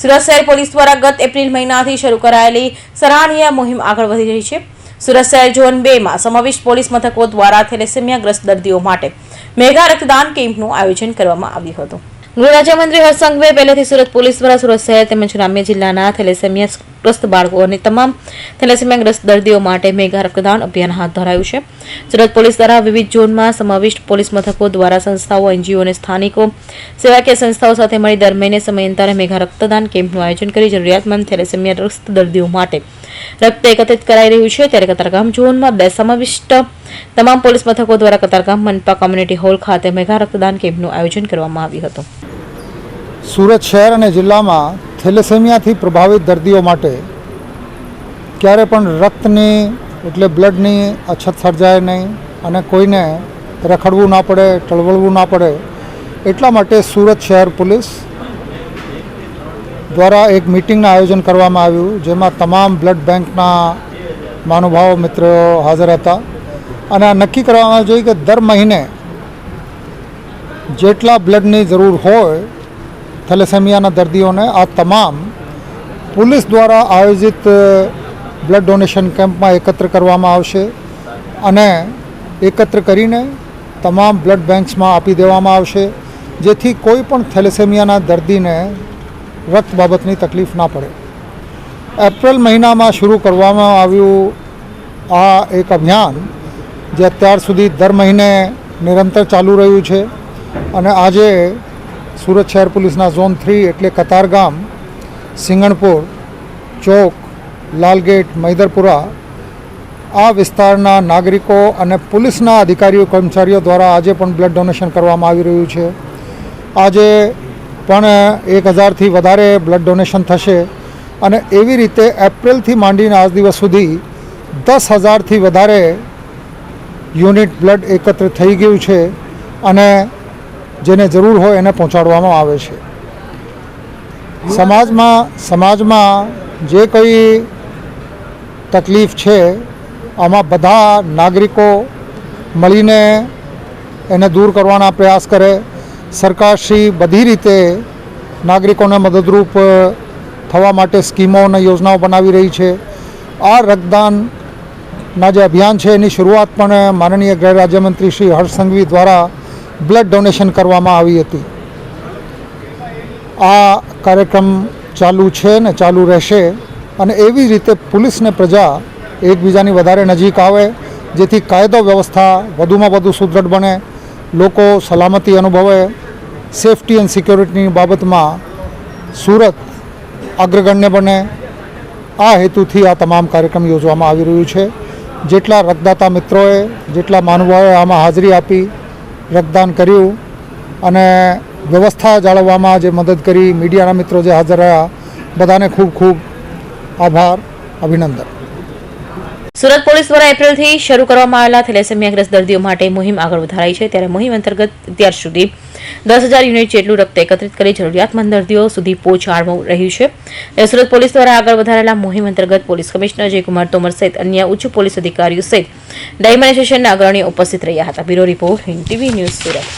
સુરત શહેર પોલીસ દ્વારા ગત એપ્રિલ મહિનાથી શરૂ કરાયેલી સરાહનીય મુહિમ આગળ વધી રહી છે. સુરત શહેર ઝોન બેમાં સમાવિષ્ટ પોલીસ મથકો દ્વારા થેલેસેમિયાગ્રસ્ત દર્દીઓ માટે મેગા રક્તદાન કેમ્પનું આયોજન કરવામાં આવ્યું હતું. ગૃહ રાજ્યમંત્રી હર્ષ સંઘવીએ પહેલેથી સુરત પોલીસ દ્વારા સુરત શહેર તેમજ ગ્રામ્ય જિલ્લાના થેલેસેમિયાગ્રસ્ત બાળકો અને તમામ થેલેસેમિયાગ્રસ્ત દર્દીઓ માટે મેગા રક્તદાન અભિયાન હાથ ધરાયું છે. સુરત પોલીસ દ્વારા વિવિધ ઝોનમાં સમાવિષ્ટ પોલીસ મથકો દ્વારા સંસ્થાઓ, એનજીઓ અને સ્થાનિકો સેવાકીય સંસ્થાઓ સાથે મળી દર મહિને સમયાંતરે મેગા રક્તદાન કેમ્પનું આયોજન કરી જરૂરિયાતમંદ થેલેસેમિયાગ્રસ્ત દર્દીઓ માટે રક્ત એકત્રિત કરાઈ રહ્યું છે. ત્યારે કતારગામ ઝોનમાં બે સમાવિષ્ટ તમામ પોલીસ મથકો દ્વારા કતારગામ મનપા કોમ્યુનિટી હોલ ખાતે મેગા રક્તદાન કેમ્પનું આયોજન કરવામાં આવ્યું હતું. સુરત શહેર અને જિલ્લામાં થેલેસેમિયાથી પ્રભાવિત દર્દીઓ માટે ક્યારે પણ રક્તની એટલે બ્લડની અછત સર્જાય નહીં અને કોઈને રખડવું ના પડે, ટળવળવું ના પડે, એટલા માટે સુરત શહેર પોલીસ દ્વારા એક મિટિંગનું આયોજન કરવામાં આવ્યું, જેમાં તમામ બ્લડ બેંકના મહાનુભાવો મિત્રો હાજર હતા. અને આ નક્કી કરવામાં જોઈએ કે દર મહિને જેટલા બ્લડની જરૂર હોય થેલેસેમિયાના દર્દીઓને આ તમામ પોલીસ દ્વારા આયોજિત બ્લડ ડોનેશન કેમ્પમાં એકત્ર કરવામાં આવશે અને એકત્ર કરીને તમામ બ્લડ બેંક્સમાં આપી દેવામાં આવશે, જેથી કોઈ પણ થેલેસેમિયાના દર્દીને રક્ત બાબતની તકલીફ ના પડે. એપ્રિલ મહિનામાં શરૂ કરવામાં આવ્યું આ એક અભિયાન, જે અત્યાર સુધી દર મહિને નિરંતર ચાલુ રહ્યું છે અને આજે સુરત શહેર પોલીસના ઝોન થ્રી એટલે કતારગામ સિંગણપુર, ચોક, લાલગેટ, મૈદરપુરા આ વિસ્તારના નાગરિકો અને પોલીસના અધિકારીઓ, કર્મચારીઓ દ્વારા આજે પણ બ્લડ ડોનેશન કરવામાં આવી રહ્યું છે. આજે પણ એક હજારથી વધારે બ્લડ ડોનેશન થશે અને એવી રીતે એપ્રિલથી માંડીને આજ દિવસ સુધી દસ હજારથી વધારે યુનિટ બ્લડ એકત્ર થઈ ગયું છે અને જેને જરૂર હોય એને પહોંચાડવામાં આવે છે. સમાજમાં સમાજમાં જે કંઈ તકલીફ છે, આમાં બધા નાગરિકો મળીને એને દૂર કરવાના પ્રયાસ કરે. સરકારશ્રી બધી રીતે નાગરિકોને મદદરૂપ થવા માટે સ્કીમો અને યોજનાઓ બનાવી રહી છે. આ રક્તદાનના જે અભિયાન છે, એની શરૂઆત પણ માનનીય ગૃહ રાજ્યમંત્રી શ્રી હર્ષ સંઘવી દ્વારા બ્લડ ડોનેશન કરવામાં આવી હતી. આ કાર્યક્રમ ચાલુ છે ને ચાલુ રહેશે અને એવી રીતે પોલીસ ને પ્રજા એકબીજાની વધારે નજીક આવે, જેથી કાયદો વ્યવસ્થા વધુમાં વધુ સુદૃઢ બને, લોકો સલામતી અનુભવે સેફટી એન્ડ સિક્યોરિટીની બાબતમાં સુરત અગ્રગણ્ય બને. આ હેતુથી આ તમામ કાર્યક્રમ યોજવામાં આવી રહ્યું છે. જેટલા રક્તદાતા મિત્રોએ, જેટલા માનુભાવોએ આમાં હાજરી આપી રક્તદાન કર્યું અને વ્યવસ્થા જાળવવામાં જે મદદ કરી, મીડિયાના મિત્રો જે હાજર રહ્યા, બધાને ખૂબ ખૂબ આભાર, અભિનંદન. સુરત પોલીસ દ્વારા એપ્રિલથી શરૂ કરવામાં આવેલા થેલેસેમિયાગ્રસ્ત દર્દીઓ માટે મુહિમ આગળ વધારાઈ છે. ત્યારે મુહિમ અંતર્ગત અત્યાર સુધી દસ હજાર યુનિટ જેટલું રક્ત એકત્રિત કરી જરૂરિયાતમંદ દર્દીઓ સુધી પહોંચાડવું રહ્યું છે. સુરત પોલીસ દ્વારા આગળ વધારેલા મુહિમ અંતર્ગત પોલીસ કમિશનર જયકુમાર તોમર સહિત અન્ય ઉચ્ચ પોલીસ અધિકારીઓ સહિત સ્ટેશનના અગ્રણીઓ ઉપસ્થિત રહ્યા હતા. Bureau report Hind TV news Surat.